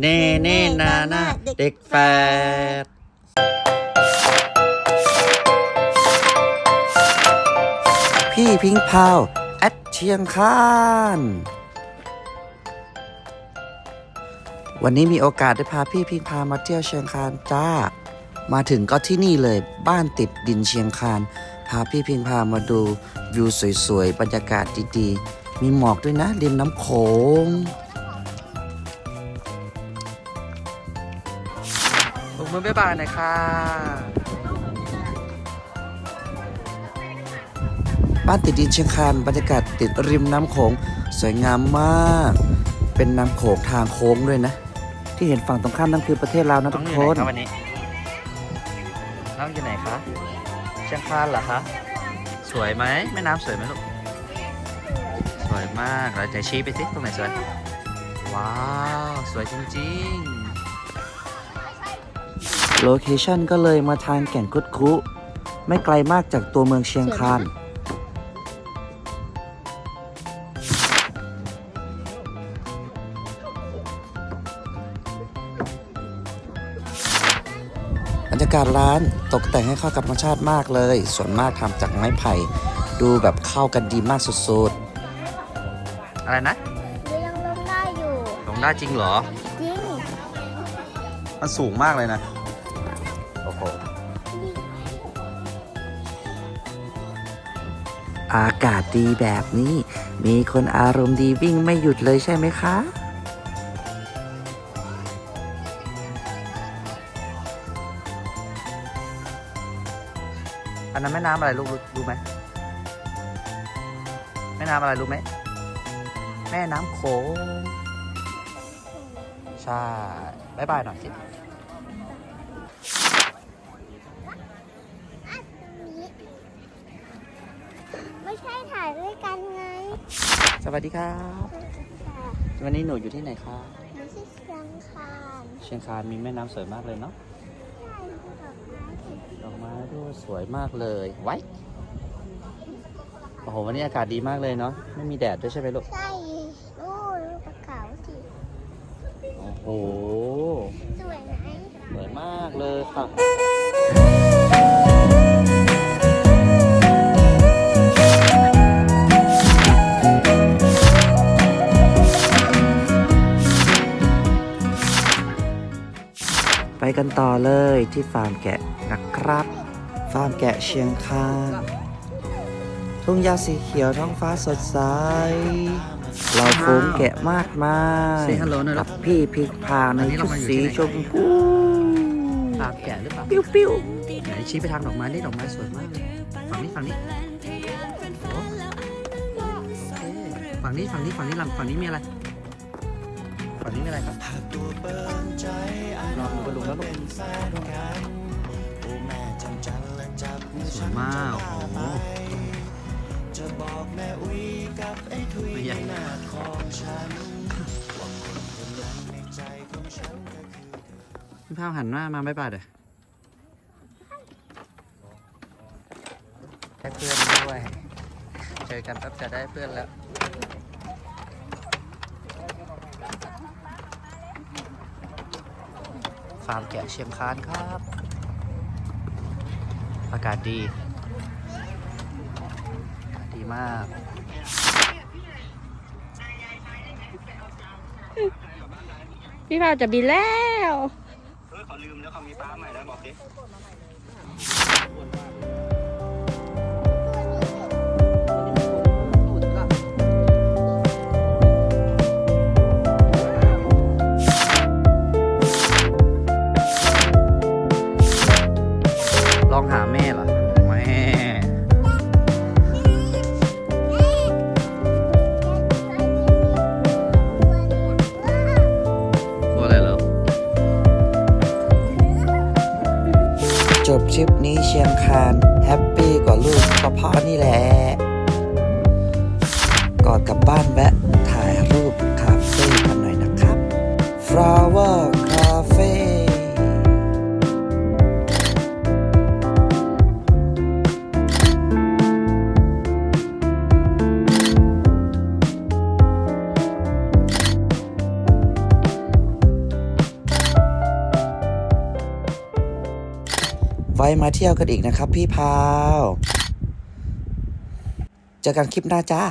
เน่เน่นานาเด็กแฝดพี่พิงพาวแอดเชียงคานวันนี้มีโอกาสได้พาพี่พิงพามาเที่ยวเชียงคานจ้า มาถึงก็ที่นี่เลยบ้านติดดินเชียงคาน พาพี่พิงพามาดูวิวสวยๆ บรรยากาศดีๆ มีหมอกด้วยนะริมน้ำโขง ลงมือบ๊ายบายหน่อยค่ะบ้านติดดินเชียงคานบรรยากาศติดริมน้ำโขงสวยงามมาก เป็นน้ำโขงทางโค้งด้วยนะ ที่เห็นฝั่งตรงข้ามนั่นคือประเทศลาวนะทุกคนวันนี้น้องอยู่ไหนคะเชียงคานเหรอคะสวยไหมแม่น้ำสวยไหมลูกสวยมากเราจะชี้ไปสิตรงไหนสวยว้าว สวยจริง โลเคชันก็เลยมาทางแก่งคุดคุ ไม่ไกลมากจากตัวเมืองเชียงคาน บรรยากาศร้านตกแต่งให้เข้ากับธรรมชาติมากเลย ส่วนมากทำจากไม้ไผ่ดูแบบเข้ากันดีมากสุดๆ อะไรนะเดี๋ยวยังลงได้อยู่ ลงได้จริงเหรอ จริง มันสูงมากเลยนะ อากาศดีแบบนี้ มีคนอารมณ์ดีวิ่งไม่หยุดเลยใช่ไหมคะ อันนั้นแม่น้ำอะไรลูกรู้ไหมแม่น้ำอะไรรู้ไหมแม่น้ำโขงใช่ บ๊ายบายหน่อยสิ ไม่ใช่ถ่ายด้วยกันไงสวัสดีครับวันนี้หนูอยู่ที่ไหนคะไม่ใช่เชียงคานเชียงคานมีแม่น้ำสวยมากเลยเนาะใช่ดูดอกไม้สิดอกไม้ด้วยสวยมากเลยไว้โอ้โหวันนี้อากาศดีมากเลยเนาะไม่มีแดดด้วยใช่ไหมลูกใช่ดูดูปลาเขาสิโอ้โหสวยไหมสวยมากเลยค่ะ ไปกันต่อเลยที่ฟาร์มแกะนะครับ ฟาร์มแกะเชียงคานทุ่งหญ้าสีเขียวท้องฟ้าสดใส เราฝูงแกะมากมาย Say hello หน่อยลูกักบพี่พิกพาในวันนี้ชุเราดมาอยู่สีที่ไหนชมพูตามแก่หรือเปล่าปิ้วปิ้วไหนชี้ไปทางดอกไม้นี่ดอกไม้สวยมากเลยฝั่งนี้ฝั่งนี้โอ้โอเคฝั่งนี้ฝั่งนี้ฝั่งนี้ลำฝั่งนี้มีอะไร ฝั่งนี้มีอะไรครับลองดูไปลุงแล้วลูกสวยมากโอ้โหไม่ใหญ่พี่พาวหันหน้ามาไม่บายเด้อได้เพื่อนด้วย เจอกันแป๊บจะได้เพื่อนแล้ว ฟาร์มแกะเชียงคานครับ อากาศดีอากาศดีมาก พี่พาวจะบินแล้วล จบทริปนี้เชียงคานแฮปปี้กว่าลูกก็เพราะนี่แหละ ก่อนกลับบ้านแวะ ไว้มาเที่ยวกันอีกนะครับพี่พาว เจอกันคลิปหน้าจ้า